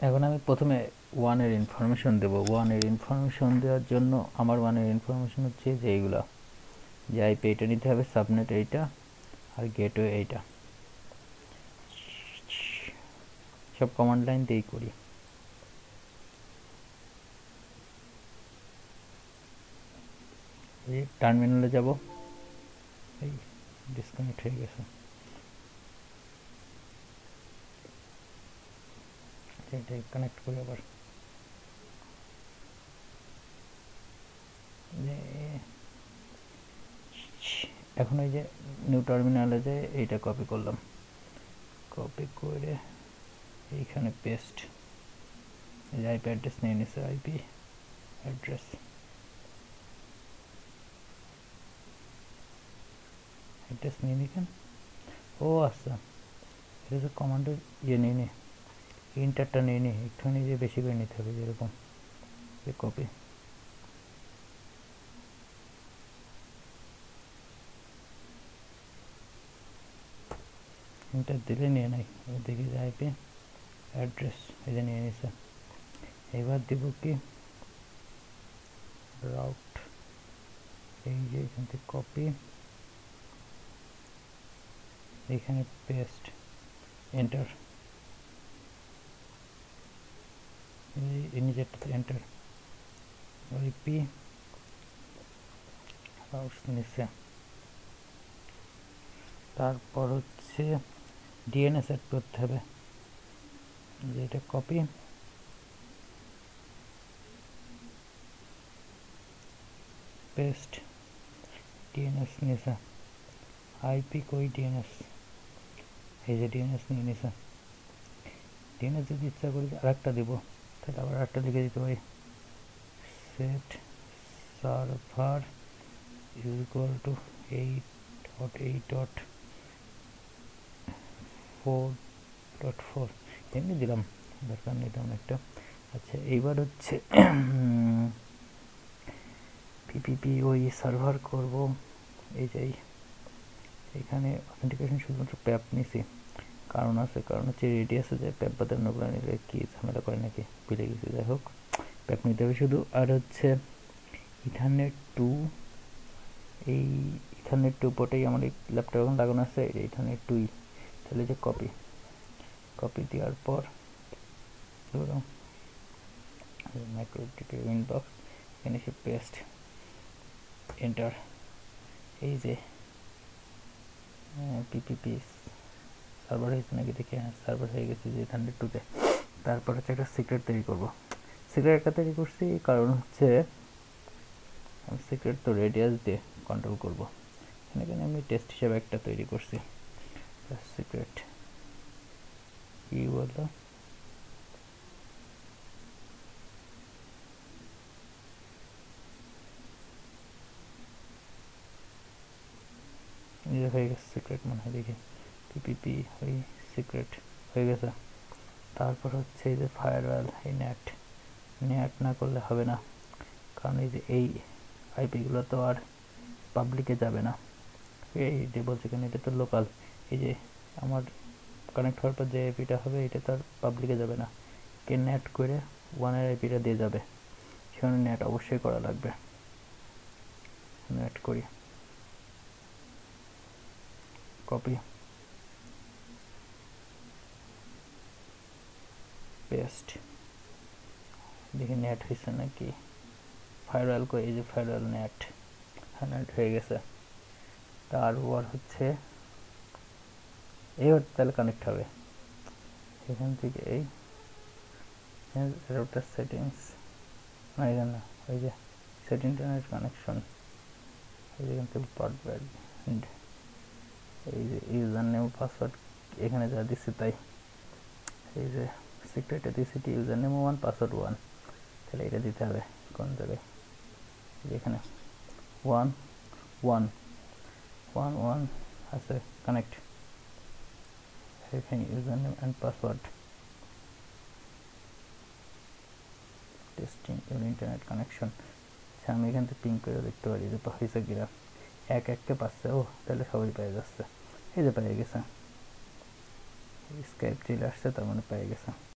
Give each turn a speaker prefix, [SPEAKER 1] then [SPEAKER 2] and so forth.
[SPEAKER 1] এখন আমি প্রথমে ওয়ানের ইনফরমেশন দেব। ওয়ানের ইনফরমেশন দেওয়ার জন্য আমার ওয়ানের ইনফরমেশন হচ্ছে যে এইগুলা। যে আইপি এটা নিতে হবে সাবনেট এইটা, আর গেটওয়ে এইটা। সব কমান্ড লাইন দিয়েই করি। এই টার্মিনালে যাব। এই ডিসকানেক্ট হয়ে গেছে। এটা কানেক্ট করি আবার। এখন এই যে নিউ টার্মিনালে যে এইটা কপি করলাম। কপি করে এইখানে পেস্ট এই আইপি অ্যাড্রেস নিয়ে নিছে আইপি অ্যাড্রেস অ্যাড্রেস নিয়ে নিকেন ও আচ্ছা এটা কমান্ডের ইয়ে নিয়ে নে ইন্টারটা নিয়ে নি একটুখানি যে বেশি করে নিতে হবে, যেরকম কপি ইন্টার দিলে নিয়ে নেয় ওদিকে যাইবে অ্যাড্রেস এই যে নিয়ে নিছে। এবার দিব কি? রাউট এই যে এখান থেকে কপি এখানে পেস্ট এন্টার নিজেরটাতে এন্টার ওইপি রাউটস নিচে। তারপর হচ্ছে ডিএনএ সেট করতে হবে। যেটা কপি পেস্ট ডিএনএস নিচে। আইপি কই ডিএনএস এই যে ডিএনএস নিয়ে নিছে ডিএনএস যদি ইচ্ছা করি আরেকটা দিব। তাহলে আবার আরেকটা লিখে দিতে পারি। Set server is equal to eight dot eight dot four dot four এমনি দিলাম, দরকার নেই তেমন একটা। আচ্ছা এইবার হচ্ছে পিপিপি ওই সার্ভার করব। এই যে এখানে অথেন্টিকেশন শুধুমাত্র প্যাপ নিছি। কারণ আছে কারণ হচ্ছে রেডি আছে যে প্যাপ বাদে অন্য নিলে কি ঝামেলা করে নাকি ভুলে গেছি। যাই হোক প্যাপ নিতে হবে শুধু। আর হচ্ছে ইথারনেট টু এই ইথারনেট টু পোর্টেই আমার এই ল্যাপটপ এখন লাগানো আছে ইথারনেট টুই তাহলে যে কপি কপি দেওয়ার পর মাইক্রো ইনবক্স এখানে সে পেস্ট এন্টার এই যে পিপিপি সার্ভার হয়েছে নাকি দেখে হ্যাঁ সার্ভার হয়ে গেছে যে হান্ড্রেড টুতে তারপর হচ্ছে একটা সিক্রেট তৈরি করব। সিক্রেট একটা তৈরি করছি, কারণ হচ্ছে আমি সিক্রেট তো রেডিয়াস দিয়ে কন্ট্রোল করব। এখানে আমি টেস্ট হিসেবে একটা তৈরি করছি? সিক্রেট কি বলতো হয়ে গেছে সিক্রেট মনে হয় দেখি। পিপিপি ওই সিক্রেট হয়ে গেছে। তারপর হচ্ছে এই যে ফায়ারওয়াল এই নেট নেট না করলে হবে না। কারণ এই যে এই আইপিগুলো তো আর পাবলিকে যাবে না। এই যে বলছে কেন, এটা তো লোকাল এই যে আমার কানেক্ট হওয়ার পর যে আইপিটা হবে, এটা তো আর পাবলিকে যাবে না। কে নেট করে ওয়ানের আইপিটা দিয়ে যাবে, সেখানে নেট অবশ্যই করা লাগবে। নেট করি। Copy paste. দেখি নেট হয়েছে নাকি? ফায়ারওয়াল করে এই যে ফায়ারওয়াল নেট হ্যাঁ নেট হয়ে গেছে। তারপর হচ্ছে এই তাহলে কানেক্ট হবে। এখান থেকে এই রাউটার সেটিংস না এখানে না, ওই যে সেট ইন্টারনেট কানেকশন এখান থেকে ব্রডব্যান্ড এই যে ইউজার নেম পাসওয়ার্ড এখানে যা দিচ্ছে তাই। এই যে সিক্রেটে দিচ্ছি user name one password one তাহলে এটা দিতে হবে, কোন জায়গায়? এখানে। ওয়ান ওয়ান ওয়ান ওয়ান আছে কানেক্ট এখানে user name and password testing your internet connection আচ্ছা আমি এখান থেকে পিং করে দেখতে পারি যে হয়েছে কিনা। এক, এককে পাচ্ছে, ও, তাহলে সবাই পেয়ে যাচ্ছে। এই যে পেয়ে গেছে। স্কাইপ চলে আসছে, তার মানে পেয়ে গেছে।